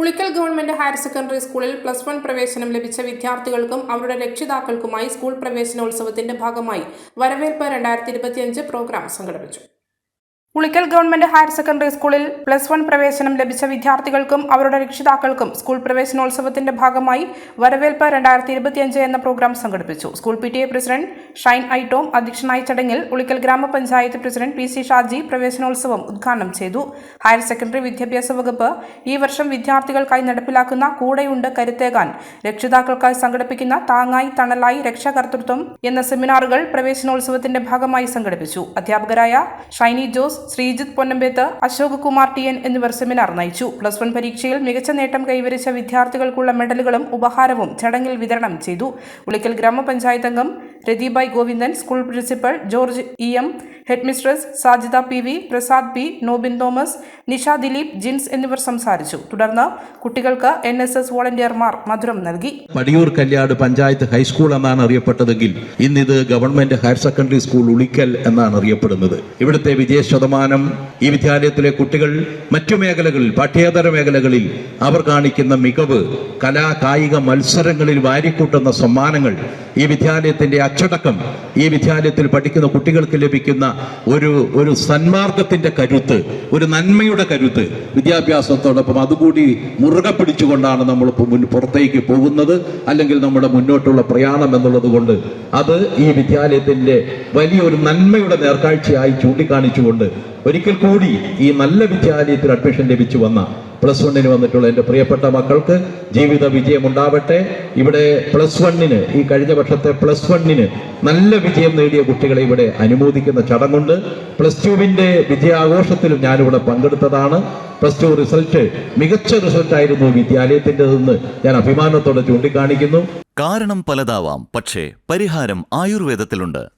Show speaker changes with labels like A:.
A: Ulikkal government higher secondary സ്കൂളിൽ plus one പ്രവേശനം ലഭിച്ച വിദ്യാർത്ഥികൾക്കും അവരുടെ രക്ഷിതാക്കൾക്കുമായി സ്കൂൾ പ്രവേശനോത്സവത്തിന്റെ ഭാഗമായി വരവേൽപ്പ് രണ്ടായിരത്തി പ്രോഗ്രാം സംഘടിപ്പിച്ചു. ഉളിക്കൽ ഗവൺമെന്റ് ഹയർ സെക്കൻഡറി സ്കൂളിൽ പ്ലസ് വൺ പ്രവേശനം ലഭിച്ച വിദ്യാർത്ഥികൾക്കും അവരുടെ രക്ഷിതാക്കൾക്കും സ്കൂൾ പ്രവേശനോത്സവത്തിന്റെ ഭാഗമായി വരവേൽപ്പ് രണ്ടായിരത്തി ഇരുപത്തിയഞ്ച് എന്ന പ്രോഗ്രാം സംഘടിപ്പിച്ചു. School P T A president Shine ഐട്ടോം അധ്യക്ഷനായ ചടങ്ങിൽ ഉളിക്കൽ ഗ്രാമപഞ്ചായത്ത് പ്രസിഡന്റ് പി സി ഷാജി പ്രവേശനോത്സവം ഉദ്ഘാടനം ചെയ്തു. ഹയർ സെക്കൻഡറി വിദ്യാഭ്യാസ വകുപ്പ് ഈ വർഷം വിദ്യാർത്ഥികൾക്കായി നടപ്പിലാക്കുന്ന കൂടെയുണ്ട് കരുത്തേകാൻ. രക്ഷിതാക്കൾക്കായി സംഘടിപ്പിക്കുന്ന താങ്ങായി തണലായി രക്ഷാകർത്തൃത്വം എന്ന സെമിനാറുകൾ പ്രവേശനോത്സവത്തിന്റെ ഭാഗമായി സംഘടിപ്പിച്ചു. അധ്യാപകരായ ഷൈനി ജോസ് ശ്രീജിത്ത് പൊന്നമ്പേത്ത് അശോക് കുമാർ ടി എൻ എന്നിവർ സെമിനാർ നയിച്ചു. പ്ലസ് വൺ പരീക്ഷയിൽ മികച്ച നേട്ടം കൈവരിച്ച വിദ്യാർത്ഥികൾക്കുള്ള മെഡലുകളും ഉപഹാരവും ചടങ്ങിൽ വിതരണം ചെയ്തു. ഉളിക്കൽ ഗ്രാമപഞ്ചായത്ത് അംഗം Rathibai Govindan school principal George E M headmistress Sajida P V Prasad P Nobin Thomas Nisha Dileep Jins എന്നിവർ സംസാരിച്ചു. തുടർന്ന് കുട്ടികൾക്ക് എൻ എസ് എസ് വോളണ്ടിയർമാർ മധുരം നൽകി.
B: പടിയൂർ കല്യാട് പഞ്ചായത്ത് ഹൈസ്കൂൾ എന്നാണ് അറിയപ്പെട്ടതെങ്കിൽ ഇന്നിത് government higher secondary school Ulikkal എന്നാണ് അറിയപ്പെടുന്നത്. ഇവിടുത്തെ വിജയ ശതമാനം ഈ വിദ്യാലയത്തിലെ കുട്ടികൾ മറ്റു മേഖലകളിൽ പാഠ്യേതര മേഖലകളിൽ അവർ കാണിക്കുന്ന മികവ് കലാ കായിക മത്സരങ്ങളിൽ വാരിക്കൂട്ടുന്ന സമ്മാനങ്ങൾ ഈ വിദ്യാലയത്തിന്റെ അച്ചടക്കം ഈ വിദ്യാലയത്തിൽ പഠിക്കുന്ന കുട്ടികൾക്ക് ലഭിക്കുന്ന ഒരു ഒരു സന്മാർഗത്തിന്റെ കരുത്ത് ഒരു നന്മയുടെ കരുത്ത്. വിദ്യാഭ്യാസത്തോടൊപ്പം അതുകൂടി മുറുകെ പിടിച്ചുകൊണ്ടാണ് നമ്മൾ പുറത്തേക്ക് പോകുന്നത് അല്ലെങ്കിൽ നമ്മുടെ മുന്നോട്ടുള്ള പ്രയാണം എന്നുള്ളത് കൊണ്ട്. അത് ഈ വിദ്യാലയത്തിന്റെ വലിയൊരു നന്മയുടെ നേർക്കാഴ്ചയായി ചൂണ്ടിക്കാണിച്ചുകൊണ്ട് ഒരിക്കൽ കൂടി ഈ നല്ല വിദ്യാലയത്തിൽ അഡ്മിഷൻ ലഭിച്ചു വന്ന പ്ലസ് വണ്ണിന് വന്നിട്ടുള്ള എന്റെ പ്രിയപ്പെട്ട മക്കൾക്ക് ജീവിത വിജയം ഉണ്ടാവട്ടെ. ഇവിടെ പ്ലസ് വണ്ണിന് ഈ കഴിഞ്ഞ വർഷത്തെ പ്ലസ് വണ്ണിന് നല്ല വിജയം നേടിയ കുട്ടികളെ ഇവിടെ അനുമോദിക്കുന്ന ചടങ്ങുണ്ട്. പ്ലസ് ടുവിന്റെ വിജയാഘോഷത്തിലും ഞാനിവിടെ പങ്കെടുത്തതാണ്. പ്ലസ് ടു റിസൾട്ട് മികച്ച റിസൾട്ടായിരുന്നു വിദ്യാലയത്തിന്റെതെന്ന് ഞാൻ അഭിമാനത്തോടെ ചൂണ്ടിക്കാണിക്കുന്നു.
C: കാരണം പലതാവാം പക്ഷേ പരിഹാരം ആയുർവേദത്തിലുണ്ട്.